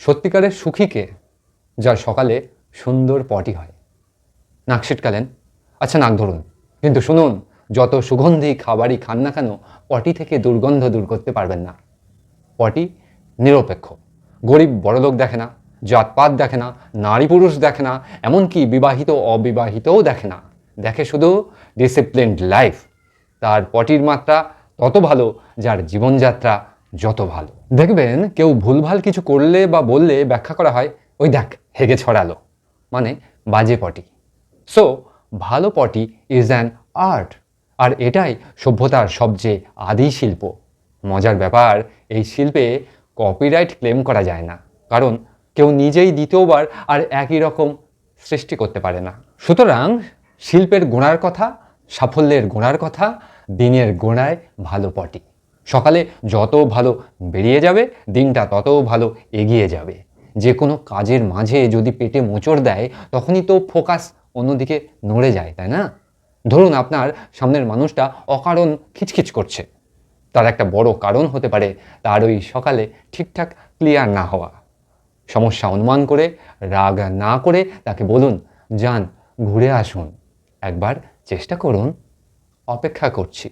সত্যিকারের সুখীকে যার সকালে সুন্দর পটি হয়? নাক ছিটকালেন? আচ্ছা নাক ধরুন। কিন্তু শুনুন, যত সুগন্ধি খাবারই খান না কেন, পটি থেকে দুর্গন্ধ দূর করতে পারবেন না। পটি নিরপেক্ষ। গরিব বড়লোক দেখে না, জাতপাত দেখে না, নারী পুরুষ দেখে না, এমনকি বিবাহিত অবিবাহিতও দেখে না। দেখে শুধু ডিসিপ্লিনড লাইফ তার পটির মাত্রা তত ভালো যার জীবনযাত্রা যত ভালো। দেখবেন কেউ ভুলভাল কিছু করলে বা বললে ব্যাখ্যা করা হয়, ওই দেখ, হেগে ছড়ালো। মানে বাজে পটি। সো ভালো পটি ইজ অ্যান আর্ট আর এটাই সভ্যতার সবচেয়ে আদি শিল্প। মজার ব্যাপার, এই শিল্পে কপিরাইট ক্লেম করা যায় না। কারণ কেউ নিজেই দ্বিতীয়বার আর একই রকম সৃষ্টি করতে পারে না। সুতরাং শিল্পের গোড়ার কথা, সাফল্যের গোড়ার কথা, দিনের গোড়ায় ভালো পটি। সকালে যত ভালো বেরিয়ে যাবে, দিনটা তত ভালো এগিয়ে যাবে। যে কোনো কাজের মাঝে যদি পেটে মোচড় দেয়, তখনই তো ফোকাস অন্যদিকে নড়ে যায়, তাই না? ধরুন আপনার সামনের মানুষটা অকারণ খিচখিচ করছে। তার একটা বড় কারণ হতে পারে তার ওই সকালে ঠিকঠাক ক্লিয়ার না হওয়া। সমস্যা অনুমান করে, রাগ না করে তাকে বলুন, যান, ঘুরে আসুন। একবার চেষ্টা করুন, অপেক্ষা করছি।